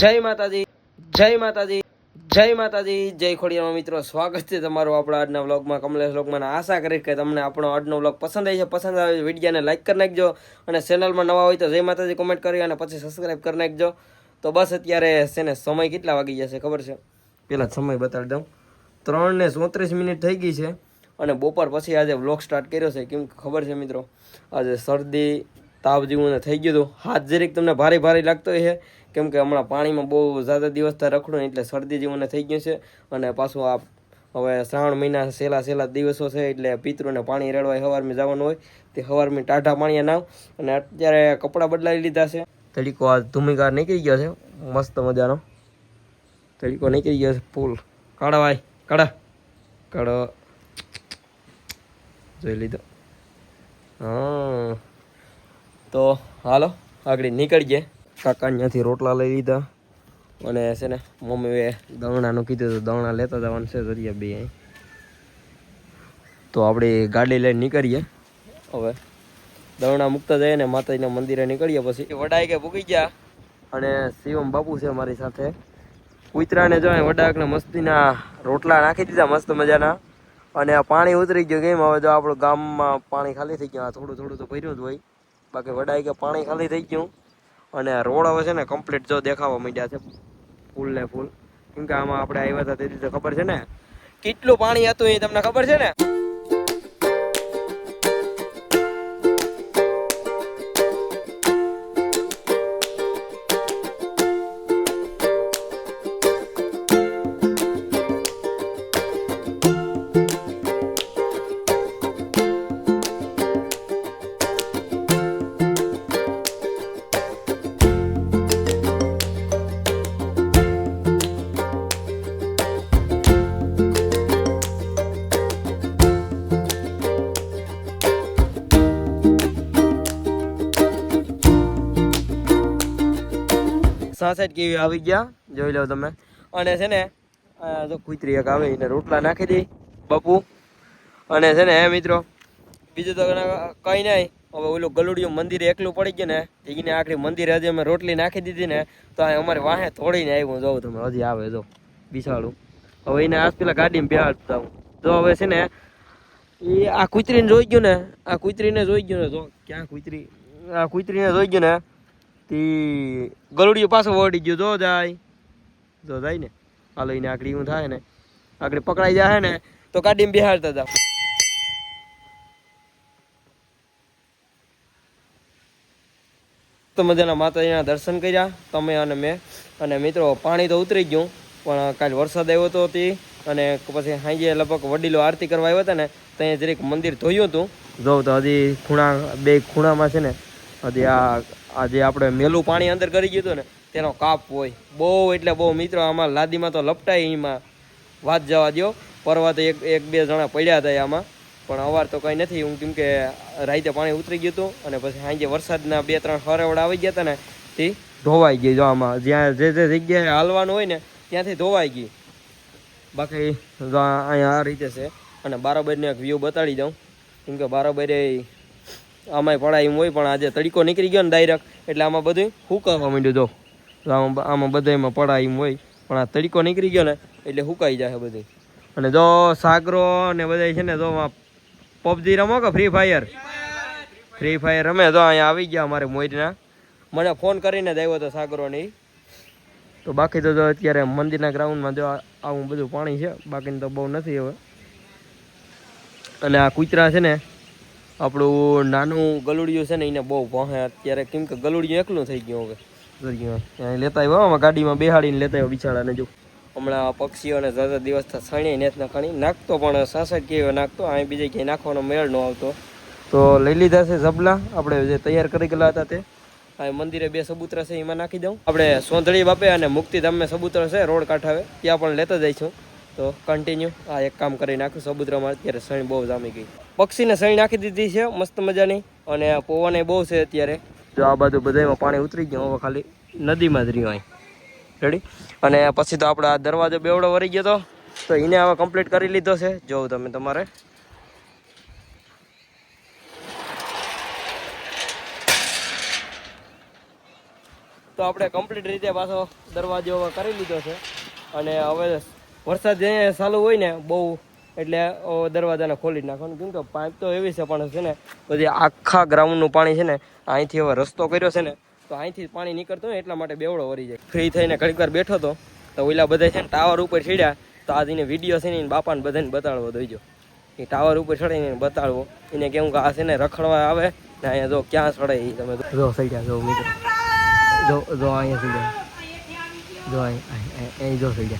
જય માતાજી જય માતાજી જય માતાજી, જય ખોડિયામાં મિત્રો. સ્વાગત છે તમારું આપણા આજના વ્લોગમાં, કમલેશ વ્લોગમાં. આશા કરીશ કે તમને આપણો આજનો વ્લોગ પસંદ આવી છે. પસંદ આવે વિડીયોને લાઈક કરી નાખજો અને ચેનલમાં નવા હોય તો જય માતાજી કોમેન્ટ કરી અને પછી સબસ્ક્રાઈબ કરી નાખજો. તો બસ અત્યારે છે ને, સમય કેટલા વાગી જશે ખબર છે? પહેલાં સમય બતાડી દઉં. ત્રણ ને ચોત્રીસ મિનિટ થઈ ગઈ છે અને બપોર પછી આજે વ્લોગ સ્ટાર્ટ કર્યો છે. કેમ ખબર છે મિત્રો? આજે શરદી તાવ જેવું થઈ ગયું હતું. હાથ જરીક તમને ભારે ભારે લાગતો હોય છે. કેમ કે હમણાં પાણીમાં બહુ ઝાઝા દિવસ રખડું એટલે શરદી જેવું થઈ ગયું છે. અને પાછું આ હવે શ્રાવણ મહિના સહેલા સહેલા દિવસો છે, એટલે પિતૃને પાણી રેડવાય. સવારમાં જવાનું હોય તે સવારમાં ટાઢા પાણી નાવ. અને અત્યારે કપડાં બદલાવી લીધા છે. તરીકો આ ધૂમિકાર નીકળી ગયો છે. મસ્ત મજાનો. તરીકો નીકળી ગયો છે ફૂલ. કાઢા ભાઈ કાઢા કાઢો જોઈ લીધો. હા. તો હાલો, આગળ નીકળીએ. કાકા ત્યાંથી રોટલા લઈ લીધા. અને છે ને મમ્મીએ દવણાનું કીધું તો દવણા લેતા જવાનું છે દરિયા અહીં. તો આપણે ગાડી લઈને નીકળીએ. હવે દવણા મૂકતા જઈએ ને, માતાજીના મંદિરે નીકળીએ પછી. વડાઈ કે ભૂકી ગયા. અને શિવમ બાપુ છે મારી સાથે. કૂતરાને જો વડાકને મસ્તીના રોટલા નાખી દીધા, મસ્ત મજાના. અને પાણી ઉતરી ગયું કેમ? હવે જો આપણું ગામમાં પાણી ખાલી થઈ ગયું થોડું થોડું તો ભર્યું જ હોય. બાકી વડાઈ કે પાણી ખાલી થઈ ગયું. અને રોડ હવે છે ને કમ્પ્લીટ જો દેખાવા માંડ્યા છે, ફૂલ ને ફૂલ. કેમ કે આમાં આપણે આવ્યા હતા તેથી ખબર છે ને? કેટલું પાણી હતું એ તમને ખબર છે ને? સાસઠ કેવી આવી ગયા? જોઈ લો તમે. અને છે ને જો કુતરી એક આવે, એને રોટલા નાખી દઈ બાપુ. અને છે ને, હે મિત્રો, બીજું તો કંઈ નહીં હવે ઓલું ગલુડિયું મંદિર એકલું પડી ગયું ને, તો એને આખરી મંદિરે હજી અમે રોટલી નાખી દીધી ને, તો આ અમારે વાહે તોડીને આવ્યું. જોઉં તમે હજી આવે, જો, બિસાડું. હવે એને આજ પેલા ગાડીમાં બેહાડતા હું તો હવે છે ને, એ આ કુતરીને જોઈ ગયું ને, આ કૂતરીને જોઈ ગયું ને, જો, ક્યાં કૂતરી, આ કુતરીને જોઈ ગયું ને તી ગલુડિયું પાછો વળી ગયો. જો જાય. જો જાય ને. આ લઈને આકડી હું થાય ને. આકડી પકડાઈ જાય ને, તો કાઢીને બિહારતા જાવ તો મજાના માતાજીના દર્શન કર્યા, તમે અને મેં. અને મિત્રો, પાણી તો ઉતરી ગયું, પણ કાલ વરસાદ આવ્યો હતો તે. અને પછી સાંજે લગભગ વડીલો આરતી કરવા આવ્યા હતા ને ત્યાં જરીક મંદિર ધોયું હતું. જોઉં તો હજી ખૂણા, બે ખૂણામાં છે ને, હજી આ આ જે આપણે મેલું પાણી અંદર કરી ગયું હતું ને, તેનો કાપ હોય. બહુ એટલે બહુ મિત્રો આમાં લાદીમાં તો લપટાય એમાં. વાત જવા દો પરવા તો એક એક બે જણા પડ્યા હતા આમાં. પણ અવાર તો કંઈ નથી. હું કેમ કે રાતે પાણી ઉતરી ગયું હતું અને પછી સાંજે વરસાદના બે ત્રણ હરેવડા આવી ગયા હતા ને, તે ધોવાઈ ગઈ જો આમાં. જ્યાં જે જે જગ્યાએ હાલવાનું હોય ને, ત્યાંથી ધોવાઈ ગઈ. બાકી અહીંયા આ રીતે છે. અને બારોબારનો એક વ્યૂ બતાડી દઉં. કેમ કે બારોબારે આમાંય એમ હોય પણ આજે તડીકો નીકળી ગયો ને ડાયરેક્ટ એટલે આમાં બધું હુકાવા માંડ્યું જો. આમાં આમાં બધામાં એમ હોય, પણ આ તડીકો નીકળી ગયો ને, એટલે હુકાઈ જાય બધું અને જો સાગરો ને બધા છે ને, જો પબજી રમો કે ફ્રી ફાયર ફ્રી ફાયર રમે. જો અહીંયા આવી ગયા અમારે મોઈરના. મને ફોન કરીને જ આવ્યો હતો સાગરોની તો બાકી તો જો અત્યારે મંદિરના ગ્રાઉન્ડમાં જો આવું બધું પાણી છે, બાકીનું તો બહુ નથી હવે. અને આ કૂતરા છે ને આપણું નાનું ગલુડિયું છે ને એને બહુ પહોંચે અત્યારે કેમ કે ગલુડિયું એકલું થઈ ગયું હવે. લેતા આવ્યો આમાં ગાડીમાં બેહાડીને લેતા આવ્યો બિચારાને જો. હમણાં પક્ષીઓને ઝાઝા દિવસથી છણી નેત નખાણી નાખતો પણ સાસઠ કેવો નાખતો અહીં બીજે ક્યાંય નાખવાનો મેળ ન આવતો. તો લઈ લીધા છે ઝબલા. આપણે જે તૈયાર કરી ગયેલા હતા તે. આ મંદિરે બે સબૂતરા છે એમાં નાખી દઉં. આપણે સોંધળી બાપે અને મુક્તિધામે સબૂતરા છે રોડ કાંઠાવે ત્યાં પણ લેતા જઈશું. તો કન્ટિન્યુ આ એક કામ કરી નાખ્યું સમુદ્રમાં. અત્યારે સણી બહુ જામી ગઈ. પક્ષીને સણી નાખી દીધી છે, મસ્ત મજાની. અને પવન બહુ છે અત્યારે. જો આ બાજુ બધામાં પાણી ઉતરી ગયું, હવે ખાલી નદીમાં જ રહ્યું રેડી અને પછી તો આપણે આ દરવાજો બેવડો વરી ગયો તો. તો એને હવે કમ્પ્લીટ કરી લીધો છે. જોઉં તમે તમારે. તો આપણે કમ્પ્લીટ રીતે પાછો દરવાજો કરી લીધો છે. અને હવે વરસાદ ચાલુ હોય ને બહુ, એટલે દરવાજાને ખોલી નાખવાનું. કેમ કે પાઇપ તો એવી છે, પણ છે ને, બધી આખા ગ્રાઉન્ડનું પાણી છે ને, અહીંથી હવે રસ્તો કર્યો છે ને, તો અહીંથી પાણી નીકળતું હોય એટલા માટે બેવડો વરી જાય. ફ્રી થઈને ઘડીક વાર બેઠો હતો તો ઓલા બધા છે ને ટાવર ઉપર ચડ્યા, તો આ એને વીડિયો છે ને, એને બાપાને બધાને બતાડવો દઈજો એ ટાવર ઉપર ચડીને એને બતાડવો. એને કેવું કે આ છે ને રખડવા આવે, ને અહીંયા જો ક્યાં ચડે એ તમે જો- સડ્યા જો મિત્રો. જો જો અહીંયા સડ્યા જો અહીં અહીં જો સડ્યા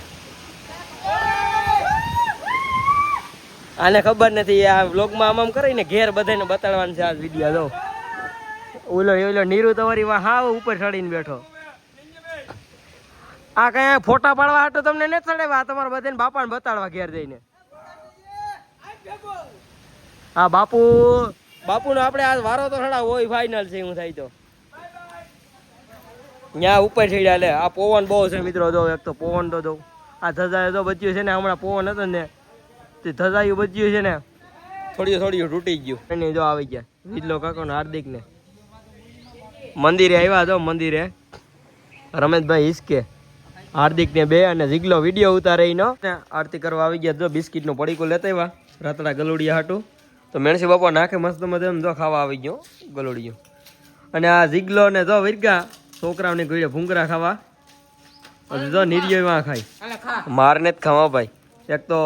આને ખબર નથી, આ વ્લોગમાં આમ આમ કરીને ઘેર બધાને બતાડવાનું છે આ વીડિયો જો. ઓલો ઓલો નીરુ તમારી માં હાવ ઉપર ચડીને બેઠો. આ કઈ ફોટા પાડવા હાટો તમને નથી ચડાવ્યા તમારા બધાને બાપાને બતાડવા ઘેર જઈને. હા બાપુ, બાપુનો આપણે આ વારો તો થડા હોય ફાઇનલ છે, હું થાય તો. ત્યાં ઉપર ચડ્યા લે, આ પવન બહુ છે મિત્રો, જો એક તો પવન તો જો. આ ધજા તો બચ્યું છે ને, હમણાં પવન હતો ને તે ધજાયું બચ્યું છે ને. થોડી થોડી તૂટી ગયું. એની જો આવી ગયા. વિજલો કાકો ને હાર્દિક ને મંદિરે આવ્યા તો મંદિરે. રમેશભાઈ હિસકે હાર્દિક ને બે અને જીગલો વીડિયો ઉતારે એનો આરતી કરવા આવી ગયા જો બિસ્કિટનું પડીકું લેતા આવ્યા. રાતડા ગલુડિયા હાટું. તો મેણસી બાપા નાખે મસ્ત મજા જો ખાવા આવી ગયો ગલુડિયું. અને આ જીગલો ને જો વિરગા છોકરાઓને ગળે ભૂંગરા ખાવા. હજી જો નિર્યો માં ખાય મારને જ ખાવા ભાઈ. એક તો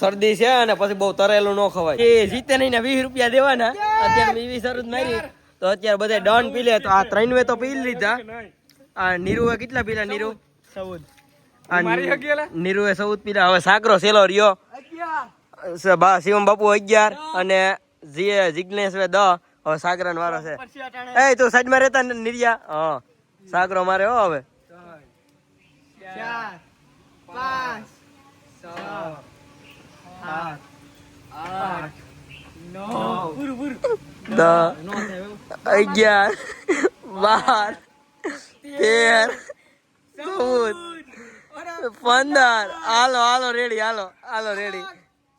શરદી છે અને પછી બહુ તરેલું ન ખવાય. એ જીતે નહીં ને વીસ રૂપિયા દેવાના. અત્યારે મેં વીસ શરત મારી. તો અત્યારે બધા ડન પી લે. તો આ ત્રણ વે તો પી લીધા. આ નીરુએ કેટલા પીલા નીરુ? આ નીરુએ ચૌદ પીલા. હવે સાકરો સેલો રહ્યો. શિવમ બાપુ અગિયાર અને જીએ જિગ્નેશ વે દ હવે સાગરાનો વારો છે. એ તું સાઈડમાં રહેતા ને નિર્યા. હા. સાગરો મારે હો હવે. દસ અગિયાર બાર તેર ચૌદ પંદર હાલો હાલો રેડી હાલો હાલો રેડી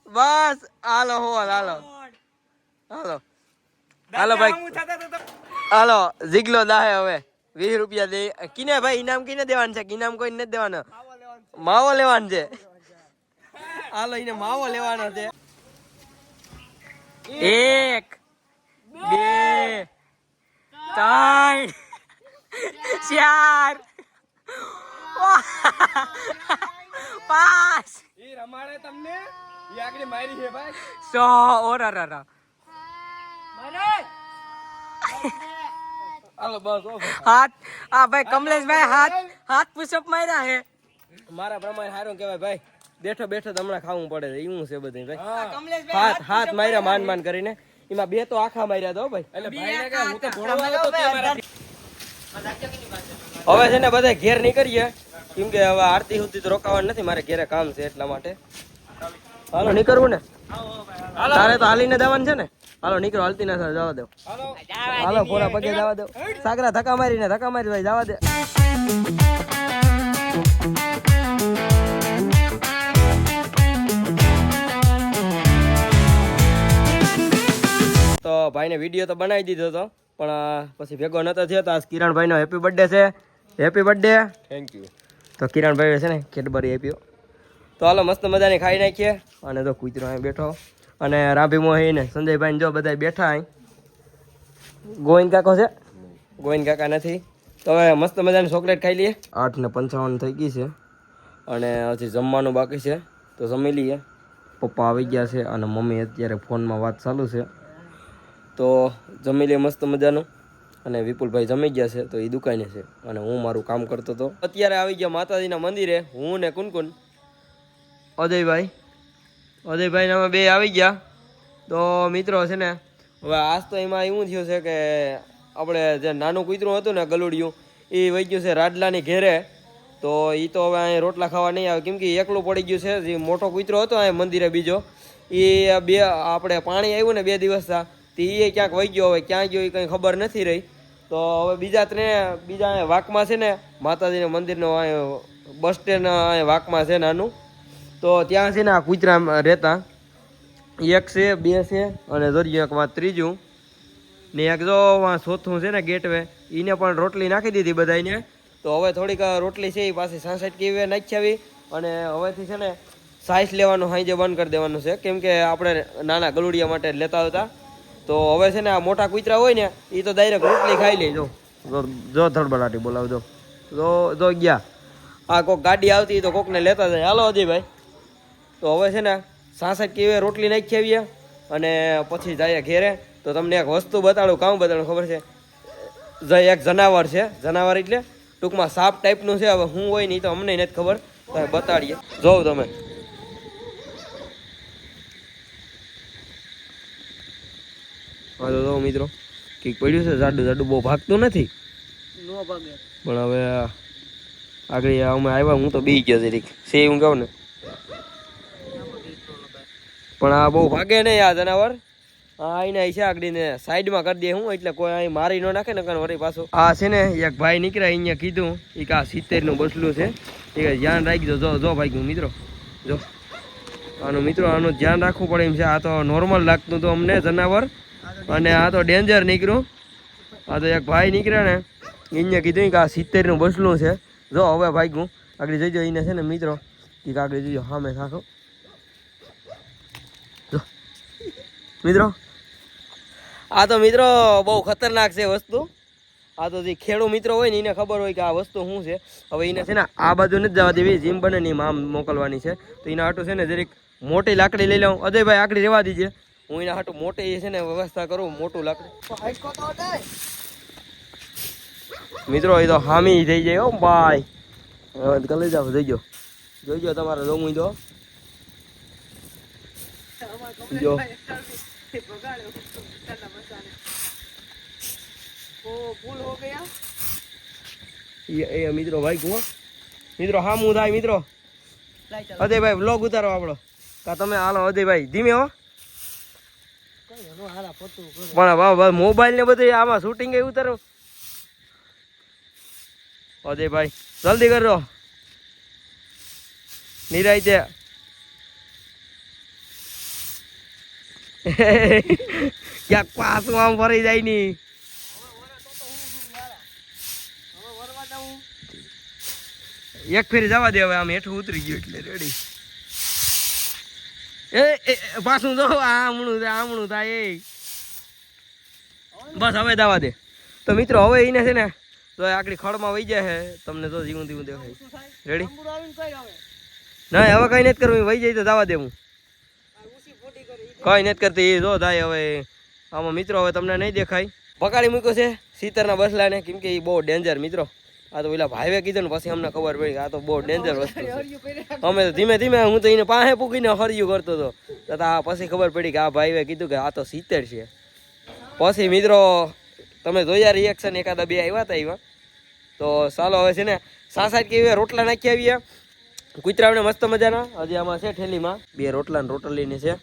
બસ હાલો હોલ હાલો હાલો હાલો ભાઈ હાલો જીગલો દાહે હવે વીસ રૂપિયા દે કિને ભાઈ ઇનામ કિને દેવાનું છે ઇનામ કોઈ નથી દેવાનો માવો લેવાનો છે હાલો એને માવો લેવાનો છે. એક બે ત્રણ ચાર પાંચ. રમાડે તમને એ મારી છે ભાઈ. સો ઓરા રા રા હાલો બસ હાથ આ ભાઈ કમલેશભાઈ હાથ હાથ પુશઅપ માર્યા હે મારા પ્રમાણે સારું કહેવાય ભાઈ. બેઠો બેઠો હમણાં ખાવું પડે છે. એવું છે બધું ભાઈ હાથ હાથ માર્યા માન માન કરીને. એમાં બે તો આખા માર્યા તો ભાઈ. હવે છે ને બધા ઘેર નીકળીએ. કેમ કે હવે આરતી સુધી તો રોકાવાનું નથી મારે ઘેરે કામ છે એટલા માટે. હાલો નીકળવું ને. તારે તો હાલીને દેવાનું છે ને. હાલો નીકળો હાલતી ના જવા દો. હાલો. હાલો પોરા પગે જવા દો. સાગરા ધક્કા મારીને ધક્કા મારી ભાઈ જવા દે. ભાઈને વીડિયો તો બનાવી દીધો હતો પણ પછી ભેગો નતો થયો તો આજ કિરણભાઈનો હેપી બર્થડે છે. હેપી બર્થડે થેન્ક યુ તો કિરણભાઈ છે ને કેડબરી આપ્યો તો હાલો મસ્ત મજાની ખાઈ નાખીએ. અને તો કૂતરો અહીં બેઠો અને રાભી મોહી ને સંજયભાઈ જો બધા બેઠા અહીં. ગોવિંદ કાકો છે? ગોવિંદ કાકા નથી. તો હવે મસ્ત મજાની ચોકલેટ ખાઈ લઈએ. આઠ ને પંચાવન થઈ ગઈ છે. અને હજી જમવાનું બાકી છે. તો જમી લઈએ. પપ્પા આવી ગયા છે અને મમ્મી અત્યારે ફોનમાં વાત ચાલુ છે. તો જમી લઈએ મસ્ત મજાનું. અને વિપુલભાઈ જમી ગયા છે, તો એ દુકાને છે. અને હું મારું કામ કરતો હતો. અત્યારે આવી ગયા માતાજીના મંદિરે, હું ને કુનકુન. અજયભાઈ. અજયભાઈ અમે બે આવી ગયા. તો મિત્રો છે ને, હવે આજ તો એમાં એવું થયું છે કે આપણે જે નાનું કૂતરું હતું ને ગલુડિયું, એ વહી ગયું છે રાડલાની ઘેરે. તો એ તો હવે અહીં રોટલા ખાવા નહીં આવે. કેમ કે એકલું પડી ગયું છે. જે મોટો કૂતરો હતો, અહીં મંદિરે બીજો. એ બે, આપણે પાણી આવ્યું ને બે દિવસ થા તે એ ક્યાંક વહી ગયો, હવે ક્યાં ગયો એ કંઈ ખબર નથી રહી. તો હવે બીજા ત્રણે, બીજા વાંકમાં છે ને, માતાજીના મંદિરનો અહીંયા બસ સ્ટેન્ડ અહીંયા વાંકમાં છે નાનું. તો ત્યાં છે ને આ કૂતરા રહેતા. એક છે, બે છે, અને દરિયો એક વાત ત્રીજું. ને એક જો ચોથું છે ને ગેટવે એને પણ રોટલી નાખી દીધી બધાને તો હવે થોડીક રોટલી છે એ પાછી સાંસઠ કેવી નાખી આવી અને હવેથી છે ને સાઈઝ લેવાનું હાઈ જે બંધ કરી દેવાનું છે. કેમ કે આપણે નાના ગલુડિયા માટે લેતા હતા. તો હવે છે ને આ મોટા કૂતરા હોય ને એ તો ડાયરેક્ટ રોટલી ખાઈ લે જો. જો- ધડબડાટી બોલાવજો જો. જો ગયા. આ કોક ગાડી આવતી તો કોકને લેતા જાય. હાલો અજયભાઈ. તો હવે છે ને સાસઠ કેવી રોટલી નાખી આવીએ અને પછી જાય ઘેરે. તો તમને એક વસ્તુ બતાડું કામ બતાડું ખબર છે? જે એક જનાવર છે જનાવર એટલે ટૂંકમાં સાપ ટાઈપનું છે. હવે શું હોય નહીં તો અમને નથી ખબર. તો બતાડીએ. જોઉં તમે હા તો જો મિત્રો કંઈક પડ્યું છે જાડું જાડું બહુ ભાગતું નથી. પણ હવે આગળ અમે આવ્યા હું તો બી ગયો જરીક સે હું કહું ને. પણ આ બહુ ભાગે નહીં આ જનાવર. હા આઈને છે આગળને સાઈડમાં કરી દે હું એટલે કોઈ અહીં મારી ન નાખે ને કારણ વળી પાછું. આ છે ને એક ભાઈ નીકળ્યા અહીંયા કીધું એ કે આ સિત્તેરનું બસલું છે. એ ધ્યાન રાખજો જો જો ભાઈ મિત્રો જો. આનું મિત્રો આનું ધ્યાન રાખવું પડે એમ છે. આ તો નોર્મલ લાગતું હતું અમને જનાવર. અને આ તો ડેન્જર નીકળ્યું. આ તો એક ભાઈ નીકળ્યા ને એને કીધું કે આ સિત્તેરનું બસલું છે. જો હવે ભાગ્યું. આગળ જઈજો એને છે ને મિત્રો એ આગળ જઈજો સામે થાકો જો. મિત્રો, આ તો મિત્રો બહુ ખતરનાક છે વસ્તુ. આ તો જે ખેડૂ મિત્રો હોય ને એને ખબર હોય કે આ વસ્તુ શું છે. હવે એને છે ને આ બાજુ નથી જવા દેવી, જીમ બને ની આમ મોકલવાની છે. તો એના હાટું છે ને, જરીક મોટી લાકડી લઈ લઉં. અજયભાઈ આકડી રેવા દીજે. હું એના હાટું મોટી છે ને વ્યવસ્થા કરું, મોટું લાકડી. તો મિત્રો, એ તો હામી થઈ જાય હો, ભાઈ. કલે જાવ જોઈજો જોઈજો તમારે જોમું જો જો. હો ગયા એ મિત્રો, ભાઈ કુવા મિત્રો, હામું થાય, મિત્રો. અજયભાઈ વ્લોગ ઉતારો આપણો. કા તમે હાલો, અજયભાઈ, ધીમે હો કઈ નો હાલા પતું કરો પણ વાહ મોબાઈલ ને બધું આમાં શૂટિંગ એ ઉતારો. અજયભાઈ જલ્દી કરજો નિરાય છે. ક્યાંક પાછું આમ ફરી જાય ની. હવે એક ફેરી જવા દે હવે, આમ હેઠું ઉતરી ગયું એટલે રેડી એ પાછું જો આમણું થાય આમણું થાય, એ. બસ હવે દાવા દે. તો મિત્રો, હવે એને છે ને, તો આકડી ખડમાં વહી જાય છે. તમને તો જીવું જીવું દેખાય. રેડી ના, હવે કઈ નથી કરવું વહી જાય તો દાવા દે હું. આ ઉસી ફોટી કરી ઈ કઈ નથી કરતી, એ જો થાય હવે. આમાં મિત્રો, હવે તમને નહીં દેખાય. પકાડી મૂક્યો છે સીતરના બસલાને, કેમ કે એ બહુ ડેન્જર મિત્રો. આ તો પેલા ભાઈવે કીધું ને પછી અમને ખબર પડી આ તો બહુ ડેન્જર વસ્તુ છે. અમે તો ધીમે ધીમે હું તો એને પાસે પૂકીને હરિયું કરતો હતો. તથા આ પછી ખબર પડી કે આ ભાઈએ કીધું કે આ તો સિત્તેર છે. પછી મિત્રો તમે જોયા રિએક્શન એકાદા બે આવ્યા હતા એવા? તો ચાલો હવે છે ને સાસાટ કેવી રોટલા નાખી આવીએ. કૂતરાઓને મસ્ત મજાના. હજી આમાં છે ઠેલીમાં. બે રોટલા ને રોટલીની છે.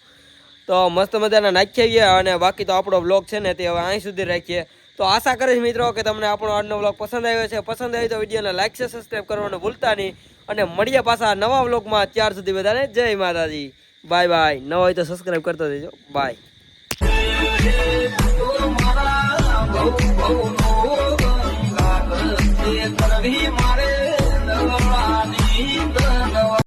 તો મસ્ત મજાના નાખી આવીએ અને બાકી તો આપણો બ્લોગ છે ને તે હવે અહીં સુધી રાખીએ. તો આશા કરીશ મિત્રો કે તમને આપણો આજનો બ્લોગ પસંદ આવ્યો છે. પસંદ આવ્યો તો વિડીયોને લાઈક છે સબસ્ક્રાઈબ કરવાનું ભૂલતા નહીં. અને મળીએ પાછા નવા બ્લોગમાં ત્યાર સુધી બધાને જય માતાજી. બાય બાય ન હોય તો સબસ્ક્રાઈબ કરતા દેજો બાય